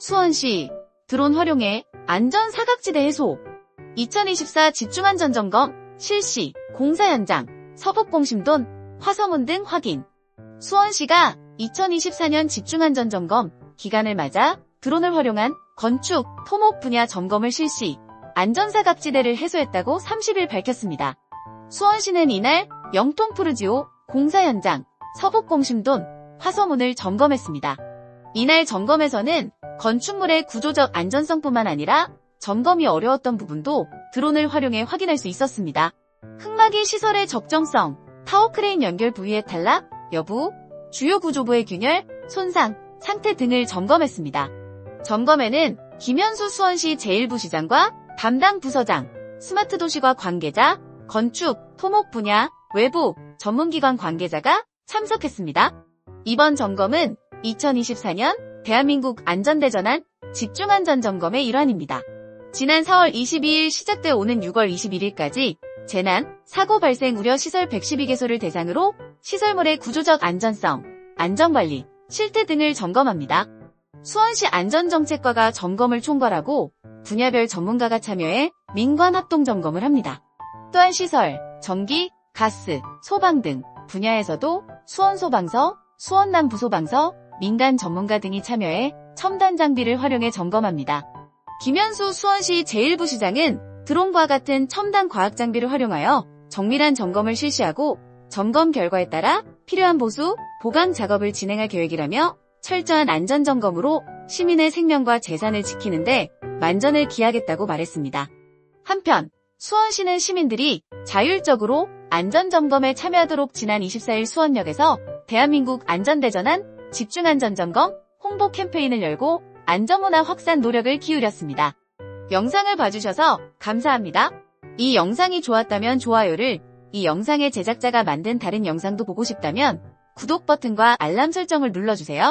수원시 드론 활용해 안전 사각지대 해소 2024 집중안전 점검 실시 공사 현장 서북공심돈 화서문 등 확인 수원시가 2024년 집중안전 점검 기간을 맞아 드론을 활용한 건축, 토목 분야 점검을 실시 안전사각지대를 해소했다고 30일 밝혔습니다. 수원시는 이날 영통푸르지오 공사 현장 서북공심돈 화서문을 점검했습니다. 이날 점검에서는 건축물의 구조적 안전성뿐만 아니라 점검이 어려웠던 부분도 드론을 활용해 확인할 수 있었습니다. 흑막이 시설의 적정성, 타워크레인 연결 부위의 탈락, 여부, 주요 구조부의 균열, 손상, 상태 등을 점검했습니다. 점검에는 김현수 수원시 제1부시장과 담당 부서장, 스마트 도시과 관계자, 건축, 토목 분야, 외부, 전문기관 관계자가 참석했습니다. 이번 점검은 2024년 대한민국 안전대전환 집중안전점검의 일환입니다. 지난 4월 22일 시작돼 오는 6월 21일까지 재난, 사고 발생 우려 시설 112개소를 대상으로 시설물의 구조적 안전성, 안전관리, 실태 등을 점검합니다. 수원시 안전정책과가 점검을 총괄하고 분야별 전문가가 참여해 민관 합동 점검을 합니다. 또한 시설, 전기, 가스, 소방 등 분야에서도 수원소방서, 수원남 부소방서, 민간 전문가 등이 참여해 첨단 장비를 활용해 점검합니다. 김현수 수원시 제1부시장은 드론과 같은 첨단 과학 장비를 활용하여 정밀한 점검을 실시하고 점검 결과에 따라 필요한 보수, 보강 작업을 진행할 계획이라며 철저한 안전 점검으로 시민의 생명과 재산을 지키는데 만전을 기하겠다고 말했습니다. 한편 수원시는 시민들이 자율적으로 안전점검에 참여하도록 지난 24일 수원역에서 대한민국 안전대전환 집중안전점검 홍보 캠페인을 열고 안전문화 확산 노력을 기울였습니다. 영상을 봐주셔서 감사합니다. 이 영상이 좋았다면 좋아요를, 이 영상의 제작자가 만든 다른 영상도 보고 싶다면 구독 버튼과 알람 설정을 눌러주세요.